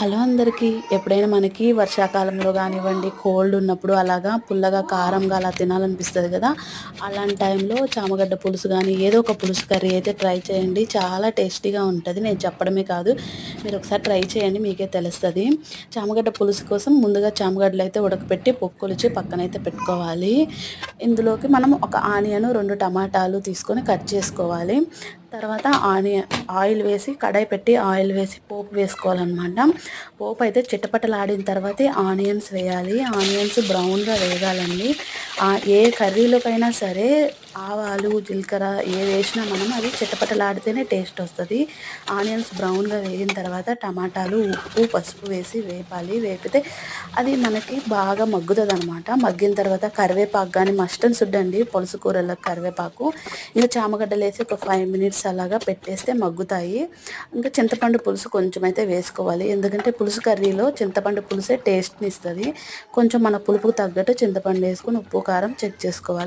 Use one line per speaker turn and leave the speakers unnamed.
Hello అందరికీ ఎప్పుడైనా మనకి వర్షాకాలంలో కానివ్వండి కోల్డ్ ఉన్నప్పుడు అలాగా పుల్లగా కారంగా అలా తినాలనిపిస్తుంది కదా? అలాంటి టైంలో చామగడ్డ పులుసు కానీ ఏదో ఒక పులుసు కర్రీ అయితే ట్రై చేయండి. చాలా టేస్టీగా ఉంటుంది. నేను చెప్పడమే కాదు మీరు ఒకసారి ట్రై చేయండి మీకే తెలుస్తుంది. చామగడ్డ పులుసు కోసం ముందుగా చామగడ్డలు అయితే ఉడకపెట్టి పొక్కులిచి పక్కనైతే పెట్టుకోవాలి. ఇందులోకి మనం ఒక ఆనియన్ రెండు టమాటాలు తీసుకొని కట్ చేసుకోవాలి. తర్వాత ఆనియన్ ఆయిల్ వేసి కడాయి పెట్టి ఆయిల్ వేసి పోపు వేసుకోవాలన్నమాట. పోపు అయితే చిటపటలాడిన తర్వాతే ఆనియన్స్ వేయాలి. ఆనియన్స్ బ్రౌన్గా వేగాలండి. ఏ కర్రీలోకైనా సరే ఆవాలు జీలకర్ర ఏ వేసినా మనం అది చిటపటలాడితేనే టేస్ట్ వస్తుంది. ఆనియన్స్ బ్రౌన్గా వేగిన తర్వాత టమాటాలు ఉప్పు పసుపు వేసి వేపాలి. వేపితే అది మనకి బాగా మగ్గుతుంది అనమాట మగ్గిన తర్వాత కరివేపాకు కానీ మస్టన్ సుడ్డండి పులుసు కూరలకు కరివేపాకు. ఇంకా చామగడ్డలు వేసి ఒక ఫైవ్ మినిట్స్ అలాగా పెట్టేస్తే మగ్గుతాయి. ఇంకా చింతపండు పులుసు కొంచెం అయితే వేసుకోవాలి. ఎందుకంటే పులుసు కర్రీలో చింతపండు పులుసే టేస్ట్ని ఇస్తుంది. కొంచెం మన పులుపుకు తగ్గట్టు చింతపండు వేసుకొని ఉప్పు కారం చెక్ చేసుకోవాలి.